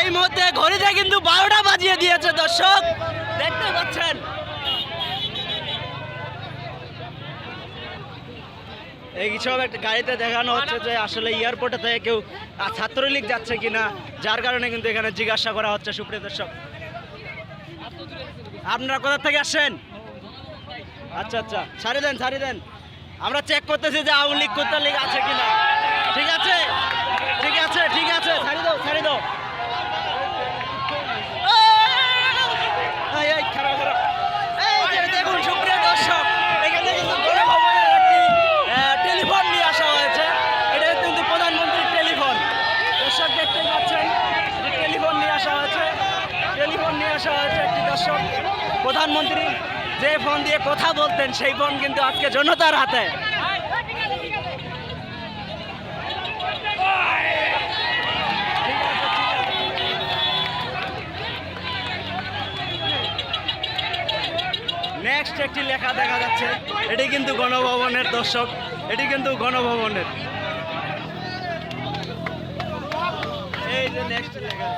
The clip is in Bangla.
এই মুহূর্তে ঘড়িতে কিন্তু বারোটা বাজিয়ে দিয়েছে, দর্শক। দেখতে পাচ্ছেন। এই সব একটা গাড়িতে দেখানো হচ্ছে যে আসলে এয়ারপোর্টে থেকে কেউ ছাত্রলীগ যাচ্ছে কিনা, যার কারণে কিন্তু এখানে জিজ্ঞাসা করা হচ্ছে, সুপ্রিয় দর্শক। আপনারা কোথা থেকে আসছেন? আচ্ছা আচ্ছা ছাড়ি দেন ছাড়ি দেন। আমরা চেক করতেছি যে আওয়ামী লীগ, কোথা লীগ আছে কিনা। ঠিক আছে ঠিক আছে ছাড়ি দাও ছাড়ি দাও এই, এই, খারাপ, খারাপ। এই যে দেখুন সুপ্রিয় দর্শক এখানে কিন্তু গণভবনের একটি আহ, টেলিফোন নিয়ে আসা হয়েছে এটা কিন্তু প্রধানমন্ত্রীর টেলিফোন দর্শক দেখতেই পাচ্ছেন যে টেলিফোন নিয়ে আসা হয়েছে টেলিফোন নিয়ে হয়েছে একটি দর্শক। প্রধানমন্ত্রী যে ফোন দিয়ে কথা বলতেন, সেই ফোন কিন্তু আজকে জনতার হাতে। নেক্সট একটি লেখা দেখা যাচ্ছে। এটি কিন্তু গণভবনের দর্শক। এটি কিন্তু গণভবনের। এই যে নেক্সট লেখা।